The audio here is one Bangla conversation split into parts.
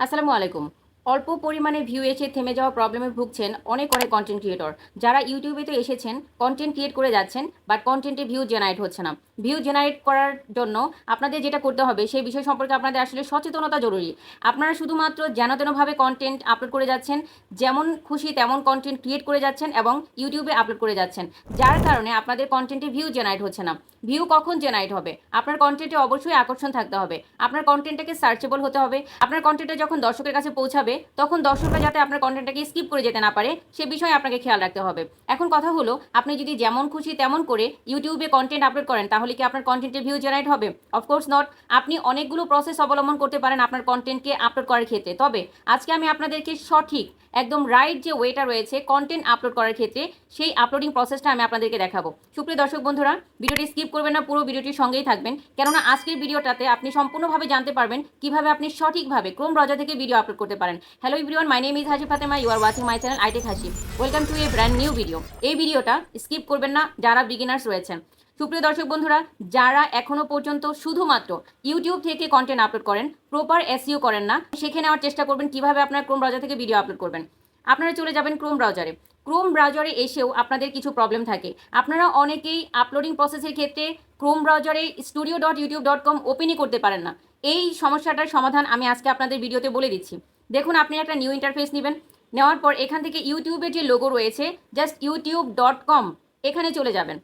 আসসালামু আলাইকুম। অল্প পরিমাণে ভিউ এসে থেমে যাওয়া প্রবলেমে ভুগছেন অনেক অনেক কন্টেন্ট ক্রিয়েটর যারা ইউটিউবে তো এসেছেন কন্টেন্ট ক্রিয়েট করে যাচ্ছেন বাট কন্টেন্টে ভিউ জেনারেট হচ্ছে না। ভিউ জেনারেট করার জন্য আপনাদের যেটা করতে হবে, সেই বিষয় সম্পর্কে আপনাদের আসলে সচেতনতা জরুরি। আপনারা শুধুমাত্র যেন তেনভাবে কন্টেন্ট আপলোড করে যাচ্ছেন, যেমন খুশি তেমন কন্টেন্ট ক্রিয়েট করে যাচ্ছেন এবং ইউটিউবে আপলোড করে যাচ্ছেন। যার কারণে আপনাদের কন্টেন্টে ভিউ জেনারেট হচ্ছে না। ভিউ কখন জেনারেট হবে? আপনার কন্টেন্টে অবশ্যই আকর্ষণ থাকতে হবে। আপনার কন্টেন্টটাকে সার্চেবল হতে হবে। আপনার কন্টেন্টটা যখন দর্শকের কাছে পৌঁছাবে, তখন দর্শকরা যাতে আপনার কন্টেন্টটাকে স্কিপ করে যেতে না পারে, সে বিষয়ে আপনাকে খেয়াল রাখতে হবে। এখন কথা হলো, আপনি যদি যেমন খুশি তেমন করে ইউটিউবে কন্টেন্ট আপলোড করেন, তাহলে কি আপনার কন্টেন্টের ভিউ জেনারেট হবে? অফকোর্স নট আপনি অনেকগুলো প্রসেস অবলম্বন করতে পারেন আপনার কন্টেন্টকে আপলোড করার ক্ষেত্রে। তবে আজকে আমি আপনাদেরকে সঠিক, একদম রাইট যে ওয়েটা রয়েছে কন্টেন্ট আপলোড করার ক্ষেত্রে, সেই আপলোডিং প্রসেসটা আমি আপনাদেরকে দেখাবো। সুপ্রিয় দর্শক বন্ধুরা, ভিডিওটি স্কিপ করবেন না, পুরো ভিডিওটির সঙ্গেই থাকবেন। কেননা আজকের ভিডিওটাতে আপনি সম্পূর্ণভাবে জানতে পারবেন কীভাবে আপনি সঠিকভাবে ক্রোম ব্রাউজার থেকে ভিডিও আপলোড করতে পারেন। Hello everyone my name is Hasi Fatema you are watching my channel iTech Hasi welcome to a brand new video এই ভিডিওটা স্কিপ করবেন না, যারা বিগিনার্স রয়েছেন। সুপ্রিয় দর্শক বন্ধুরা, যারা এখনও পর্যন্ত শুধুমাত্র ইউটিউব থেকে কন্টেন্ট আপলোড করেন প্রপার এসইও করেন না, শিখে নেওয়ার চেষ্টা করবেন কীভাবে আপনার ক্রোম ব্রাউজার থেকে ভিডিও আপলোড করবেন। আপনারা চলে যাবেন ক্রোম ব্রাউজারে ক্রোম ব্রাউজারে এসেও আপনাদের কিছু প্রবলেম থাকে। আপনারা অনেকেই আপলোডিং প্রসেসের ক্ষেত্রে ক্রোম ব্রাউজারে studio dot YouTube dot com ওপেনই করতে পারেন না। এই সমস্যাটার সমাধান আমি আজকে আপনাদের ভিডিওতে বলে দিচ্ছি। দেখুন, আপনি একটা নিউ ইন্টারফেস নেবেন। নেওয়ার পর এখান থেকে ইউটিউবের যে লোগো রয়েছে জাস্ট ইউটিউব ডট কম এখানে চলে যাবেন।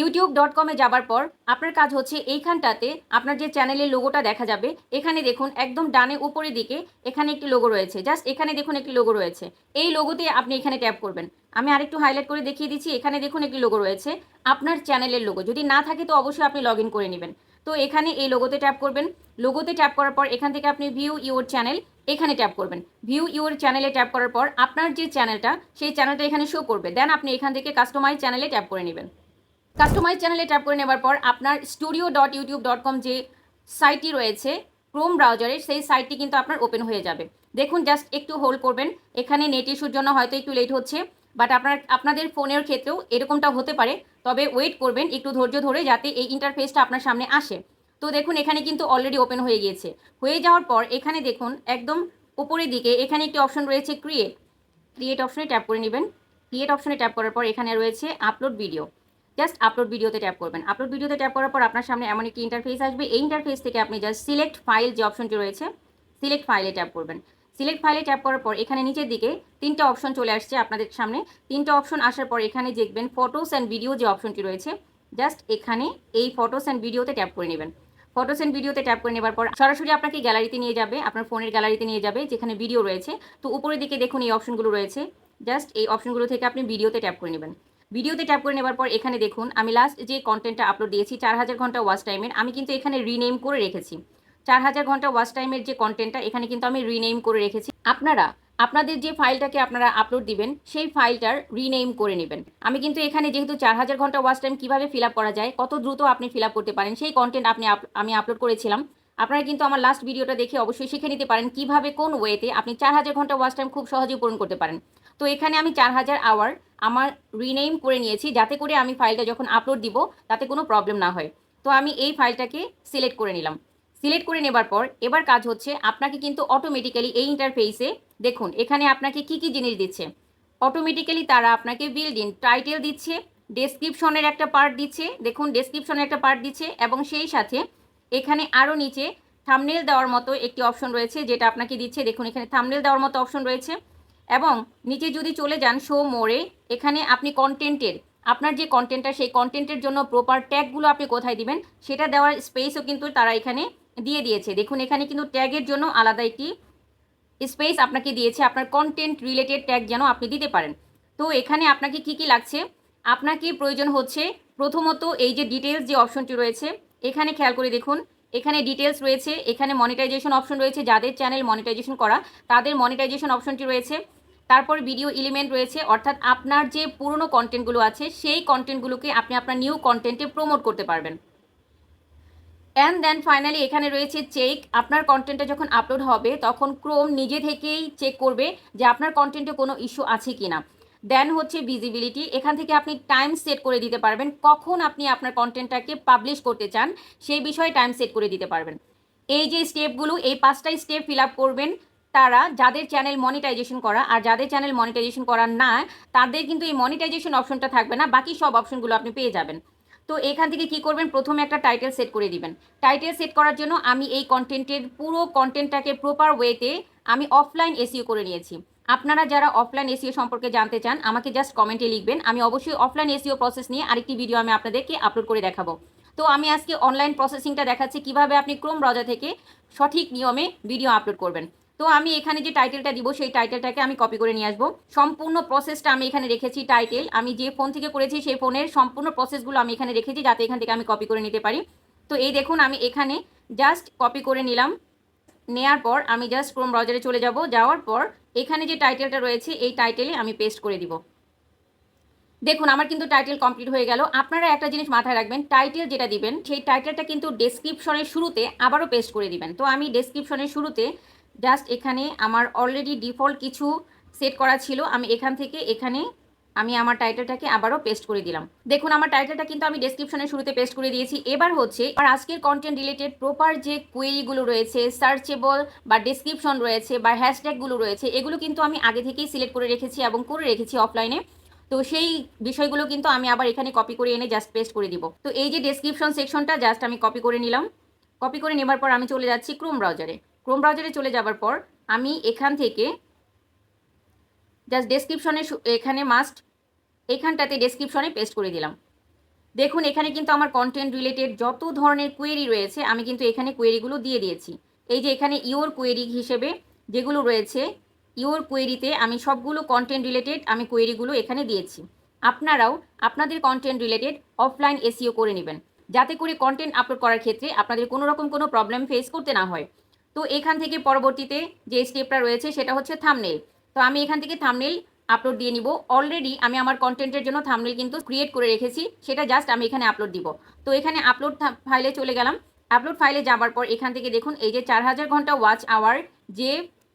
ইউটিউব ডট কমে যাবার পর আপনার কাজ হচ্ছে এইখানটাতে আপনার যে চ্যানেলের লোগোটা দেখা যাবে। এখানে দেখুন একদম ডানে উপরের দিকে এখানে একটি লোগো রয়েছে। জাস্ট এখানে দেখুন একটি লোগো রয়েছে। এই লোগোতে আপনি এখানে ট্যাপ করবেন। আমি আরেকটু হাইলাইট করে দেখিয়ে দিচ্ছি, এখানে দেখুন একটি লোগো রয়েছে আপনার চ্যানেলের লোগো যদি না থাকে তো অবশ্যই আপনি লগ করে নেবেন। তো এখানে এই লোগোতে ট্যাপ করবেন। লোগোতে ট্যাপ করার পর এখান থেকে আপনি ভিউ ইউর চ্যানেল এখানে ট্যাপ করবেন। ভিউ ইউর চ্যানেলে ট্যাপ করার পর আপনার যে চ্যানেলটা সেই চ্যানেলটা এখানে শো করবে। দেন আপনি এখান থেকে কাস্টমাইজ চ্যানেলে ট্যাপ করে নেবেন। কাস্টমাইজ চ্যানেলে ট্যাপ করে নেবার পর আপনার studio dot YouTube dot com যে সাইটটি রয়েছে ক্রোম ব্রাউজারের সেই সাইটটি কিন্তু আপনার ওপেন হয়ে যাবে। দেখুন জাস্ট একটু হোল্ড করবেন। এখানে নেট ইস্যুর জন্য হয়তো একটু লেট হচ্ছে বাট আপনার, আপনাদের ফোনের ক্ষেত্রেও এরকমটা হতে পারে। তবে ওয়েট করবেন, একটু ধৈর্য ধরে যাতে এই ইন্টারফেসটা আপনার সামনে আসে। তো দেখুন, এখানে কিন্তু অলরেডি ওপেন হয়ে গিয়েছে। হয়ে যাওয়ার পর এখানে দেখুন, একদম উপরের দিকে এখানে একটি অপশন রয়েছে ক্রিয়েট ক্রিয়েট অপশনে ট্যাপ করে নেবেন। ক্রিয়েট অপশনে ট্যাপ করার পর এখানে রয়েছে আপলোড ভিডিও জাস্ট আপলোড ভিডিওতে ট্যাপ করবেন। আপলোড ভিডিওতে ট্যাপ করার পর আপনার সামনে এমন একটি ইন্টারফেস আসবে। এই ইন্টারফেস থেকে আপনি জাস্ট সিলেক্ট ফাইল যে অপশনটি রয়েছে সিলেক্ট ফাইলে ট্যাপ করবেন। সিলেক্ট ফাইলে ট্যাপ করার পর এখানে নিচের দিকে তিনটা অপশন চলে আসছে আপনাদের সামনে। তিনটা অপশন আসার পর এখানে দেখবেন ফটোস অ্যান্ড ভিডিও যে অপশনটি রয়েছে জাস্ট এখানে এই ফটোস অ্যান্ড ভিডিওতে ট্যাপ করে নেবেন। ফটোস অ্যান্ড ভিডিওতে ট্যাপ করে নেবার পর সরাসরি আপনাকে গ্যালারিতে নিয়ে যাবে, আপনার ফোনের গ্যালারিতে নিয়ে যাবে, যেখানে ভিডিও রয়েছে। তো উপরের দিকে দেখুন এই অপশনগুলো রয়েছে। জাস্ট এই অপশনগুলো থেকে আপনি ভিডিওতে ট্যাপ করে নেবেন। ভিডিওতে ট্যাপ করে নেবার পর এখানে দেখুন, আমি লাস্ট যে কন্টেন্টটা আপলোড দিয়েছি, চার হাজার ঘণ্টা ওয়াচ টাইমের আমি কিন্তু এখানে রিনেম করে রেখেছি। চার হাজার ঘণ্টা ওয়াচ টাইমের যে কন্টেন্টটা এখানে কিন্তু আমি রিনেম করে রেখেছি। আপনারা, আপনাদের যে ফাইলটাকে আপনারা আপলোড দিবেন, সেই ফাইলটার রিনেম করে নেবেন। আমি কিন্তু এখানে যেহেতু চার হাজার ঘণ্টা ওয়াচ টাইম কীভাবে ফিল করা যায়, কত দ্রুত আপনি ফিল করতে পারেন, সেই কন্টেন্ট আপনি আমি আপলোড করেছিলাম। আপনারা কিন্তু আমার লাস্ট ভিডিওটা দেখে অবশ্যই শিখে নিতে পারেন কীভাবে কোন ওয়েতে আপনি চার হাজার ঘণ্টা ওয়াচ টাইম খুব সহজেই পূরণ করতে পারেন। তো এখানে আমি চার হাজার আওয়ার আমার রিনেম করে নিয়েছি, যাতে করে আমি ফাইলটা যখন আপলোড দিব, তাতে কোনো প্রবলেম না হয়। তো আমি এই ফাইলটাকে সিলেক্ট করে নিলাম। সিলেক্ট করে নেবার পর, এবার কাজ হচ্ছে আপনাকে কিন্তু অটোমেটিক্যালি এই ইন্টারফেসে দেখুন, এখানে আপনাকে কি কি জিনিস দিচ্ছে। অটোমেটিক্যালি তারা আপনাকে বিল্ড টাইটেল দিচ্ছে ডেসক্রিপশনের একটা পার্ট দিচ্ছে, দেখুন ডেসক্রিপশনের একটা পার্ট দিচ্ছে, এবং সেই সাথে এখানে আরও নিচে থামনেল দেওয়ার মতো একটি অপশন রয়েছে, যেটা আপনাকে দিচ্ছে, দেখুন এখানে থামনেল দেওয়ার মতো অপশন রয়েছে। এবং নিচে যদি চলে যান শো মোড়ে এখানে আপনি কন্টেন্টের আপনার যে কন্টেন্টটা সেই কন্টেন্টের জন্য প্রপার ট্যাগগুলো আপনি কোথায় দিবেন, সেটা দেওয়ার স্পেসও কিন্তু তারা এখানে দিয়ে দিয়েছে। দেখুন, এখানে কিন্তু ট্যাগের জন্য আলাদা একটি স্পেস আপনাকে দিয়েছে, আপনার কন্টেন্ট রিলেটেড ট্যাগ যেন আপনি দিতে পারেন। তো এখানে আপনাকে কি কি লাগছে? আপনাকে প্রয়োজন হচ্ছে প্রথমত এই যে ডিটেলস যে অপশনটি রয়েছে, এখানে খেয়াল করে দেখুন এখানে ডিটেলস রয়েছে, এখানে মনিটাইজেশন অপশন রয়েছে, যাদের চ্যানেল মনিটাইজেশন করা, তাদের মনিটাইজেশন অপশনটি রয়েছে। তারপর ভিডিও এলিমেন্ট রয়েছে, অর্থাৎ আপনার যে পুরনো কন্টেন্টগুলো আছে, সেই কন্টেন্টগুলোকে আপনি আপনার নিউ কন্টেন্টে প্রমোট করতে পারবেন। অ্যান্ড দেন ফাইনালি এখানে রয়েছে চেক আপনার কন্টেন্টটা যখন আপলোড হবে, তখন ক্রোম নিজে থেকেই চেক করবে যে আপনার কন্টেন্টে কোনো ইস্যু আছে কি না দেন হচ্ছে ভিজিবিলিটি এখান থেকে আপনি টাইম সেট করে দিতে পারবেন কখন আপনি আপনার কন্টেন্টটাকে পাবলিশ করতে চান, সেই বিষয়ে টাইম সেট করে দিতে পারবেন। এই যে স্টেপগুলো এই পাঁচটাই স্টেপ ফিল আপ করবেন তারা, যাদের চ্যানেল মনিটাইজেশন করা, আর যাদের চ্যানেল মনিটাইজেশন করা না, তাদের কিন্তু এই মনিটাইজেশন অপশনটা থাকবে না, বাকি সব অপশনগুলো আপনি পেয়ে যাবেন। তো এখান থেকে কি করবেন? প্রথমে একটা টাইটেল সেট করে দিবেন। টাইটেল সেট করার জন্য আমি এই কন্টেন্টের পুরো কন্টেন্টটাকে প্রপার ওয়েতে আমি অফলাইন এসিও করে নিয়েছি। আপনারা যারা অফলাইন এসিও সম্পর্কে জানতে চান, আমাকে জাস্ট কমেন্টে লিখবেন। আমি অবশ্যই অফলাইন এসিও প্রসেস নিয়ে আরেকটি ভিডিও আমি আপনাদেরকে আপলোড করে দেখাবো। তো আমি আজকে অনলাইন প্রসেসিংটা দেখাচ্ছি, কীভাবে আপনি ক্রোম ব্রাউজার থেকে সঠিক নিয়মে ভিডিও আপলোড করবেন। তো আমি এখানে যে টাইটেলটা দিব, সেই টাইটেলটাকে আমি কপি করে নিয়ে আসব। সম্পূর্ণ প্রসেসটা আমি এখানে রেখেছি টাইটেল আমি যে ফোন থেকে করেছি, সেই ফোনের সম্পূর্ণ প্রসেসগুলো আমি এখানে রেখেছি, যাতে এখান থেকে আমি কপি করে নিতে পারি। তো এই দেখুন, আমি এখানে জাস্ট কপি করে নিলাম। নেয়ার পর আমি জাস্ট ক্রোম ব্রাউজারে চলে যাব, যাওয়ার পর এখানে যে টাইটেলটা রয়েছে, এই টাইটেলে আমি পেস্ট করে দিব। দেখুন, আমার কিন্তু টাইটেল কমপ্লিট হয়ে গেল। আপনারা একটা জিনিস মাথায় রাখবেন টাইটেল যেটা দিবেন, সেই টাইটেলটা কিন্তু ডেসক্রিপশনের শুরুতে আবারও পেস্ট করে দিবেন। তো আমি ডেসক্রিপশনের শুরুতে জাস্ট এখানে আমার অলরেডি ডিফল্ট কিছু সেট করা ছিল, আমি এখান থেকে এখানে আমি আমার টাইটেলটাকে আবারও পেস্ট করে দিলাম। দেখুন, আমার টাইটেলটা কিন্তু আমি ডেসক্রিপশনের শুরুতে পেস্ট করে দিয়েছি। এবার হচ্ছে আর আজকের কন্টেন্ট রিলেটেড প্রপার যে কোয়েরিগুলো রয়েছে সার্চেবল বা ডেসক্রিপশন রয়েছে বা হ্যাশট্যাগুলো রয়েছে, এগুলো কিন্তু আমি আগে থেকেই সিলেক্ট করে রেখেছি এবং করে রেখেছি অফলাইনে তো সেই বিষয়গুলো কিন্তু আমি আবার এখানে কপি করে এনে জাস্ট পেস্ট করে দিব। তো এই যে ডেসক্রিপশন সেকশনটা জাস্ট আমি কপি করে নিলাম। কপি করে নেবার পর আমি চলে যাচ্ছি ক্রোম ব্রাউজারে ক্রোম ব্রাউজারে চলে যাবার পর আমি এখান থেকে জাস্ট ডেসক্রিপশনে এখানে মাস্ট এখানটাতে ডেসক্রিপশনে পেস্ট করে দিলাম। দেখুন, এখানে কিন্তু আমার কন্টেন্ট রিলেটেড যত ধরনের কোয়েরি রয়েছে, আমি কিন্তু এখানে কোয়েরিগুলো দিয়ে দিয়েছি। এই যে এখানে ইওর কোয়েরি হিসেবে যেগুলো রয়েছে ইওর কোয়েরিতে আমি সবগুলো কন্টেন্ট রিলেটেড আমি কোয়েরিগুলো এখানে দিয়েছি। আপনারাও আপনাদের কন্টেন্ট রিলেটেড অফলাইন এসিও করে নেবেন। যাতে করে কন্টেন্ট আপলোড করার ক্ষেত্রে আপনাদের কোনো রকম কোনো প্রবলেম ফেস করতে না হয়। তো এখান থেকে পরবর্তীতে যে স্টেপটা রয়েছে, সেটা হচ্ছে থামনেল তো আমি এখান থেকে থামনেল আপলোড দিয়ে নিব। অলরেডি আমি আমার কন্টেন্টের জন্য থামনেল কিন্তু ক্রিয়েট করে রেখেছি। সেটা জাস্ট আমি এখানে আপলোড দিব। তো এখানে আপলোড ফাইলে চলে গেলাম। আপলোড ফাইলে যাবার পর এখান থেকে দেখুন, এই যে চার হাজার ঘণ্টা ওয়াচ আওয়ার যে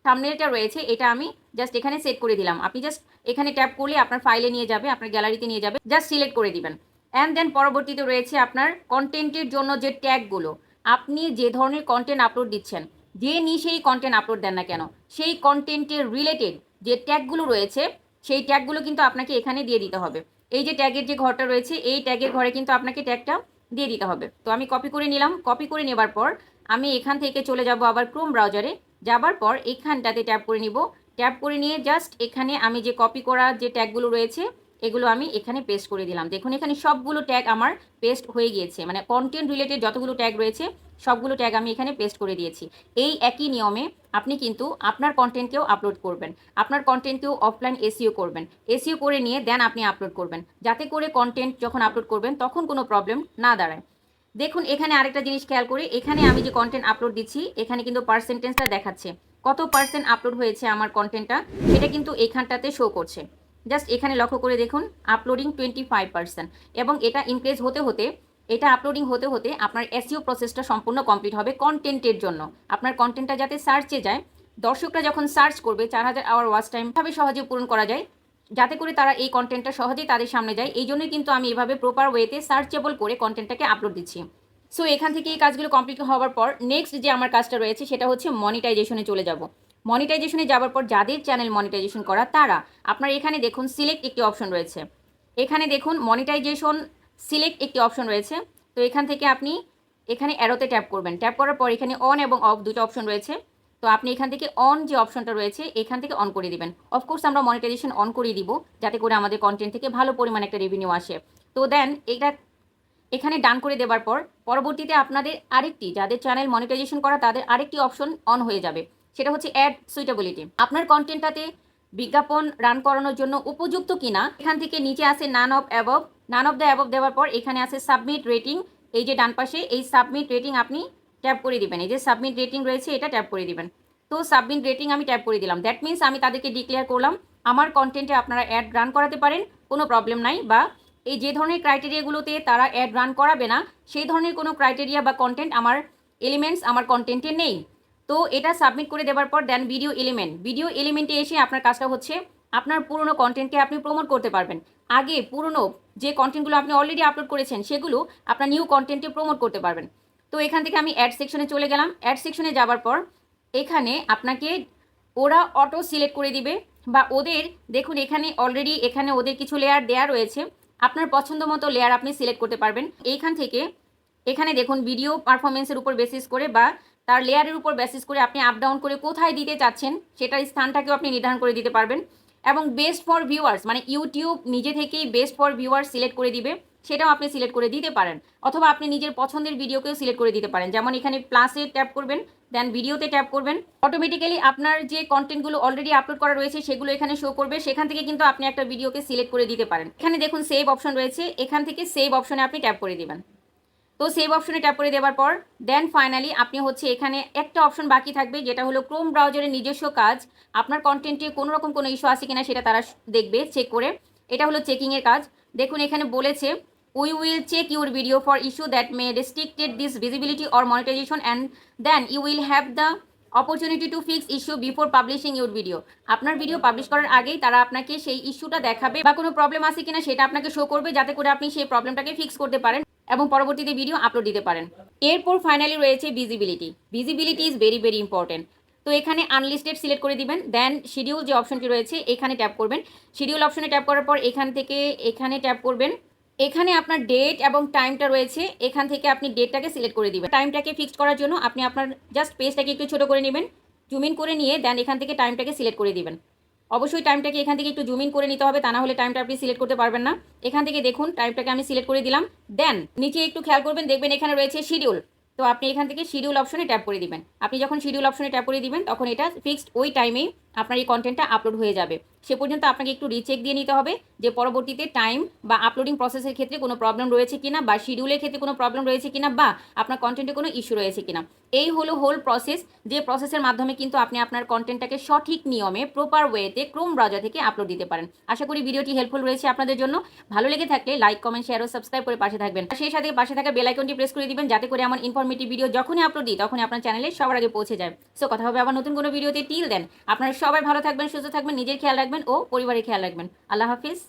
থামনেলটা রয়েছে, এটা আমি জাস্ট এখানে সেট করে দিলাম। আপনি জাস্ট এখানে ট্যাপ করলে আপনার ফাইলে নিয়ে যাবে, আপনার গ্যালারিতে নিয়ে যাবে। জাস্ট সিলেক্ট করে দিবেন। অ্যান্ড দেন পরবর্তীতে রয়েছে আপনার কন্টেন্টের জন্য যে ট্যাগগুলো আপনি যে ধরনের কন্টেন্ট আপলোড দিচ্ছেন, যে নিয়ে নিশেই কন্টেন্ট আপলোড দেন না কেন, সেই কন্টেন্টের রিলেটেড যে ট্যাগগুলো রয়েছে, সেই ট্যাগগুলো কিন্তু আপনাকে এখানে দিয়ে দিতে হবে। এই যে ট্যাগের যে ঘরটা রয়েছে, এই ট্যাগের ঘরে কিন্তু আপনাকে ট্যাগটা দিয়ে দিতে হবে। তো আমি কপি করে নিলাম। কপি করে নেবার পর আমি এখান থেকে চলে যাব আবার ক্রোম ব্রাউজারে যাবার পর এখানটাতে ট্যাপ করে নিব। ট্যাপ করে নিয়ে জাস্ট এখানে আমি যে কপি করা যে ট্যাগগুলো রয়েছে এগুলো আমি এখানে পেস্ট করে দিলাম। দেখুন, এখানে সবগুলো ট্যাগ আমার পেস্ট হয়ে গিয়েছে। মানে কন্টেন্ট রিলেটেড যতগুলো ট্যাগ রয়েছে, সবগুলো ট্যাগ আমি এখানে পেস্ট করে দিয়েছি। এই একই নিয়মে আপনি কিন্তু আপনার কন্টেন্টকেও আপলোড করবেন। আপনার কন্টেন্টকেও অফলাইন এসিও করবেন। এসিও করে নিয়ে দেন আপনি আপলোড করবেন। যাতে করে কন্টেন্ট যখন আপলোড করবেন, তখন কোনো প্রবলেম না দাঁড়ায়। দেখুন, এখানে আরেকটা জিনিস খেয়াল করে। এখানে আমি যে কন্টেন্ট আপলোড দিচ্ছি, এখানে কিন্তু পার্সেন্টেজটা দেখাচ্ছে। কত পার্সেন্ট আপলোড হয়েছে আমার কন্টেন্টটা সেটা কিন্তু এখানটাতে শো করছে। জাস্ট এখানে লক্ষ্য করে দেখুন আপলোডিং টোয়েন্টি ফাইভ পার্সেন্ট এবং এটা ইনক্রিজ হতে হতে, এটা আপলোডিং হতে হতে আপনার এসইও প্রসেসটা সম্পূর্ণ কমপ্লিট হবে কন্টেন্টের জন্য। আপনার কন্টেন্টটা যাতে সার্চে যায়, দর্শকরা যখন সার্চ করবে, চার হাজার আওয়ার ওয়াচ টাইম ভাবে সহজে পূরণ করা যায়। যাতে করে তারা এই কন্টেন্টটা সহজেই তাদের সামনে যায়, এই জন্যই কিন্তু আমি এভাবে প্রপার ওয়েতে সার্চেবল করে কন্টেন্টটাকে আপলোড দিচ্ছি। সো এখান থেকে এই কাজগুলো কমপ্লিট হওয়ার পর নেক্সট যে আমার কাজটা রয়েছে, সেটা হচ্ছে মনিটাইজেশনে চলে যাব। মনিটাইজেশনে যাওয়ার পর যাদের চ্যানেল মনিটাইজেশন করা, তারা। আপনার এখানে দেখুন সিলেক্ট একটি অপশন রয়েছে। এখানে দেখুন মনিটাইজেশন সিলেক্ট একটি অপশন রয়েছে। তো এখান থেকে আপনি এখানে অ্যারোতে ট্যাপ করবেন। ট্যাপ করার পর এখানে অন এবং অফ দুটো অপশন রয়েছে। তো আপনি এখান থেকে অন যে অপশনটা রয়েছে, এখান থেকে অন করে দিবেন। অফকোর্স আমরা মনিটাইজেশন অন করে দিব, যাতে করে আমাদের কন্টেন্ট থেকে ভালো পরিমাণে একটা রেভিনিউ আসে। তো দেন এটা এখানে ডান করে দেওয়ার পর, পরবর্তীতে আপনাদের আরেকটি, যাদের চ্যানেল মনিটাইজেশন করা, তাদের আরেকটি অপশন অন হয়ে যাবে। সেটা হচ্ছে অ্যাড সুইটেবিলিটি আপনার কন্টেন্টটাতে বিজ্ঞাপন রান করানোর জন্য উপযুক্ত কিনা, এখান থেকে নিচে আসে none of above none of the above দেওয়ার পর এখানে আছে সাবমিট রেটিং এই যে ডান পাশে এই সাবমিট রেটিং আপনি ট্যাপ করে দিবেন। এই যে সাবমিট রেটিং রয়েছে, এটা ট্যাপ করে দিবেন। তো সাবমিট রেটিং আমি ট্যাপ করে দিলাম। দ্যাট মিন্স আমি তাদেরকে ডিক্লেয়ার করলাম, আমার কন্টেন্টে আপনারা অ্যাড রান করাতে পারেন, কোনো প্রবলেম নাই। বা এই যে ধরনের ক্রাইটেরিয়াগুলোতে তারা অ্যাড রান করাবে না, সেই ধরনের কোনো ক্রাইটেরিয়া বা কন্টেন্ট আমার এলিমেন্টস আমার কন্টেন্টে নেই। তো এটা সাবমিট করে দেওয়ার পর দেন ভিডিও এলিমেন্ট ভিডিও এলিমেন্টে এসে আপনার কাজটা হচ্ছে, আপনার পুরনো কন্টেন্টকে আপনি প্রমোট করতে পারবেন। আগে পুরনো যে কন্টেন্টগুলো আপনি অলরেডি আপলোড করেছেন, সেগুলো আপনার নিউ কন্টেন্টে প্রমোট করতে পারবেন। তো এখান থেকে আমি অ্যাড সেকশনে চলে গেলাম। অ্যাড সেকশনে যাওয়ার পর এখানে আপনাকে ওরা অটো সিলেক্ট করে দিবে বা ওদের, দেখুন এখানে অলরেডি এখানে ওদের কিছু লেয়ার দেয়া রয়েছে। আপনার পছন্দ মতো লেয়ার আপনি সিলেক্ট করতে পারবেন। এইখান থেকে, এখানে দেখুন ভিডিও পারফরমেন্সের উপর বেসিস করে বা তার লেয়ারের উপর বেসিস করে আপনি আপ ডাউন করে কোথায় দিতে চাচ্ছেন, সেটার স্থানটাকেও আপনি নির্ধারণ করে দিতে পারবেন। এবং বেস্ট ফর ভিউয়ার্স মানে ইউটিউব নিজে থেকেই বেস্ট ফর ভিউয়ার্স সিলেক্ট করে দিবে, সেটাও আপনি সিলেক্ট করে দিতে পারেন। অথবা আপনি নিজের পছন্দের ভিডিওকেও সিলেক্ট করে দিতে পারেন। যেমন এখানে প্লাসে ট্যাপ করবেন দেন ভিডিওতে ট্যাপ করবেন। অটোমেটিক্যালি আপনার যে কন্টেন্টগুলো অলরেডি আপলোড করা রয়েছে, সেগুলো এখানে শো করবে। সেখান থেকে কিন্তু আপনি একটা ভিডিওকে সিলেক্ট করে দিতে পারেন। এখানে দেখুন সেভ অপশন রয়েছে। এখান থেকে সেভ অপশনে আপনি ট্যাপ করে দিবেন। তো সেভ অপশনে ট্যাপ করে দেওয়ার পর দেন ফাইনালি আপনি হচ্ছে এখানে একটা অপশন বাকি থাকবে, যেটা হলো ক্রোম ব্রাউজারের নিজস্ব কাজ। আপনার কন্টেন্টে কোনো রকম কোনো ইস্যু আছে কিনা সেটা তারা দেখবে চেক করে। এটা হলো চেকিংয়ের কাজ। দেখুন, এখানে বলেছে we will check your video for issue that may restricted this visibility or monetization and then you will have the opportunity to fix issue before publishing your video আপনার ভিডিও পাবলিশ করার আগেই তারা আপনাকে সেই ইস্যুটা দেখাবে বা কোনো প্রবলেম আছে কিনা সেটা আপনাকে শো করবে, যাতে করে আপনি সেই প্রবলেমটাকে ফিক্স করতে পারেন। এবং পরবর্তীতে ভিডিও আপলোড দিতে পারেন। এরপর ফাইনালি রয়েছে visibility visibility is very very important তো এখানে আনলিস্টেড সিলেক্ট করে দিবেন দেন শিডিউল যে অপশনটি রয়েছে, এখানে ট্যাপ করবেন। শিডিউল অপশনে ট্যাপ করার পর এখান থেকে, এখানে ট্যাপ করবেন। এখানে আপনার ডেট এবং টাইমটা রয়েছে, এখান থেকে আপনি ডেটটাকে সিলেক্ট করে দিবেন। টাইমটাকে ফিক্সড করার জন্য আপনি আপনার জাস্ট পেজটাকে একটু ছোট করে নেবেন। জুম ইন করে নিয়ে দেন এখান থেকে টাইমটাকে সিলেক্ট করে দিবেন। অবশ্যই টাইমটাকে এখান থেকে একটু জুম ইন করে নিতে হবে, তা না হলে টাইমটা আপনি সিলেক্ট করতে পারবেন না। এখান থেকে দেখুন, টাইমটাকে আমি সিলেক্ট করে দিলাম। দেন নিচে একটু খেয়াল করবেন, দেখবেন এখানে রয়েছে শিডিউল তো আপনি এখান থেকে শিডিউল অপশনে ট্যাপ করে দিবেন। আপনি যখন শিডিউল অপশনে ট্যাপ করে দিবেন, তখন এটা ফিক্সড ওই টাইমেই আপনার এই কন্টেন্টটা আপলোড হয়ে যাবে। সে পর্যন্ত আপনাকে একটু রিচেক দিয়ে নিতে হবে যে পরবর্তীতে টাইম বা আপলোডিং প্রসেসের ক্ষেত্রে কোনো প্রবলেম রয়েছে কিনা বা শিডিউলের ক্ষেত্রে কোনো প্রবলেম রয়েছে কিনা বা আপনার কন্টেন্টে কোনো ইস্যু রয়েছে কিনা। এই হলো হোল প্রসেস যে প্রসেসের মাধ্যমে কিন্তু আপনি আপনার কন্টেন্টটাকে সঠিক নিয়মে প্রপার ওয়েতে ক্রোম ব্রাউজার থেকে আপলোড দিতে পারেন। আশা করি ভিডিওটি হেল্পফুল রয়েছে আপনাদের জন্য। ভালো লেগে থাকলে লাইক কমেন্ট শেয়ার ও সাবস্ক্রাইব করে পাশে থাকবেন। সেই সাথে পাশে থাকা বেল আইকনটি প্রেস করে দিবেন, যাতে করে আমার ইনফরমেটিভ ভিডিও যখনই আপলোড দিই, তখনই আপনার চ্যানেলে সবার আগে পৌঁছে যায়। সো কথা হবে আবার নতুন কোনো ভিডিওতে টিল দেন আপনারা সবাই ভালো থাকবেন, সুস্থ থাকবেন, নিজের খেয়াল রাখবেন ও পরিবারের খেয়াল রাখবেন। আল্লাহ হাফিজ।